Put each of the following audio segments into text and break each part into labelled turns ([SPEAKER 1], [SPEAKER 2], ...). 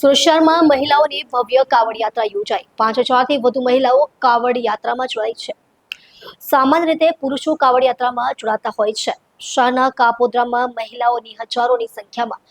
[SPEAKER 1] સુરત મહિલાઓની ભવ્ય કાવડ યાત્રા યોજાઈ. પાંચ હજારથી વધુ મહિલાઓ કાવડ યાત્રામાં જોડાઈ છે. સામાન્ય રીતે પુરુષો કાવડ યાત્રામાં જોડાતા હોય છે. શહેરના કાપોદ્રામાં મહિલાઓની હજારોની સંખ્યામાં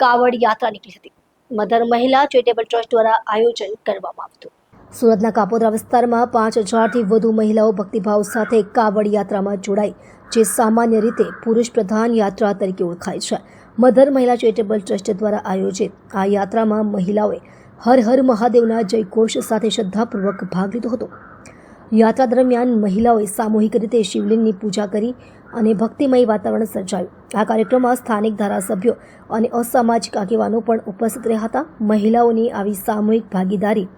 [SPEAKER 1] કાવડ યાત્રા નીકળી હતી. મધર મહિલા ચેરિટેબલ ટ્રસ્ટ દ્વારા આયોજન કરવામાં આવતું સુરતના કાપોદ્રા વિસ્તારમાં પાંચ હજારથી વધુ મહિલાઓ ભક્તિભાવ સાથે કાવડ યાત્રામાં જોડાઈ, જે સામાન્ય રીતે પુરુષ પ્રધાન યાત્રા તરીકે ઓળખાય છે. મધર મહિલા ચેરિટેબલ ટ્રસ્ટ દ્વારા આયોજિત આ યાત્રામાં મહિલાઓએ હર હર મહાદેવના જયઘોષ સાથે શ્રદ્ધાપૂર્વક ભાગ લીધો હતો. યાત્રા દરમિયાન મહિલાઓએ સામૂહિક રીતે શિવલિંગની પૂજા કરી અને ભક્તિમય વાતાવરણ સર્જાયું. આ કાર્યક્રમમાં સ્થાનિક ધારાસભ્યો અને અસામાજિક આગેવાનો પણ ઉપસ્થિત રહ્યા હતા. મહિલાઓની આવી સામૂહિક ભાગીદારી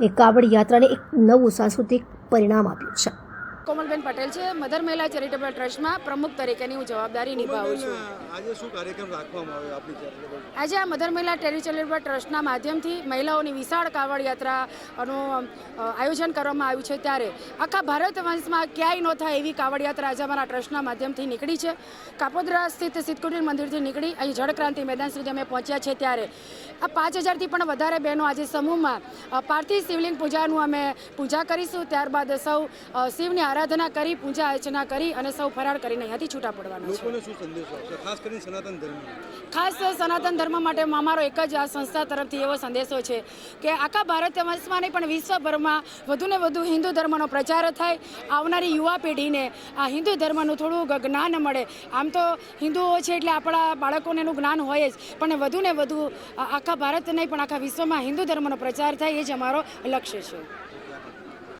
[SPEAKER 1] એ કાવડ યાત્રાને એક નવું સાંસ્કૃતિક પરિણામ આપ્યું છે.
[SPEAKER 2] કોમલબેન પટેલ છે. મધર મહિલા ચેરિટેબલ ટ્રસ્ટમાં પ્રમુખ તરીકેની હું જવાબદારી નિભાવું છું.
[SPEAKER 3] આજે શું કાર્યક્રમ રાખવામાં આવ્યો આપની ચેરિટેબલ
[SPEAKER 2] આજે આ મધર મહિલા ચેરિટેબલ ટ્રસ્ટના માધ્યમથી મહિલાઓની વિશાળ કાવડ યાત્રાનું આયોજન કરવામાં આવ્યું છે ત્યારે. આખા ભારત વંશમાં ક્યાંય ન થાય એવી કાવડ યાત્રા આજે અમારા ટ્રસ્ટના માધ્યમથી નીકળી છે. કાપોદ્રા સ્થિત સિદ્ધકુટીર મંદિરથી નીકળી અહીં જળક્રાંતિ મેદાન સુધી અમે પહોંચ્યા છે ત્યારે. આ પાંચ હજારથી પણ વધારે બહેનો આજે સમૂહમાં પાર્થિવ શિવલિંગ પૂજાનું અમે પૂજા કરીશું. ત્યારબાદ સૌ શિવની આરાધના કરી પૂજા અર્ચના કરી અને સૌ ફરાળ કરીને અહીંયાથી છૂટા પડવાના છે.
[SPEAKER 3] શું સંદેશો ખાસ કરીને સનાતન ધર્મ
[SPEAKER 2] ખાસ સનાતન ધર્મ માટે અમારો એક જ આ સંસ્થા તરફથી એવો સંદેશો છે કે આખા ભારત વર્ષમાં નહીં પણ વિશ્વભરમાં વધુને વધુ હિન્દુ ધર્મનો પ્રચાર થાય. આવનારી યુવા પેઢીને આ હિન્દુ ધર્મનું થોડું જ્ઞાન મળે. આમ તો હિન્દુઓ છે એટલે આપણા બાળકોને એનું જ્ઞાન હોય જ પણ વધુને વધુ આખા ભારત નહીં પણ આખા વિશ્વમાં હિન્દુ ધર્મનો પ્રચાર થાય એ જ અમારો લક્ષ્ય છે.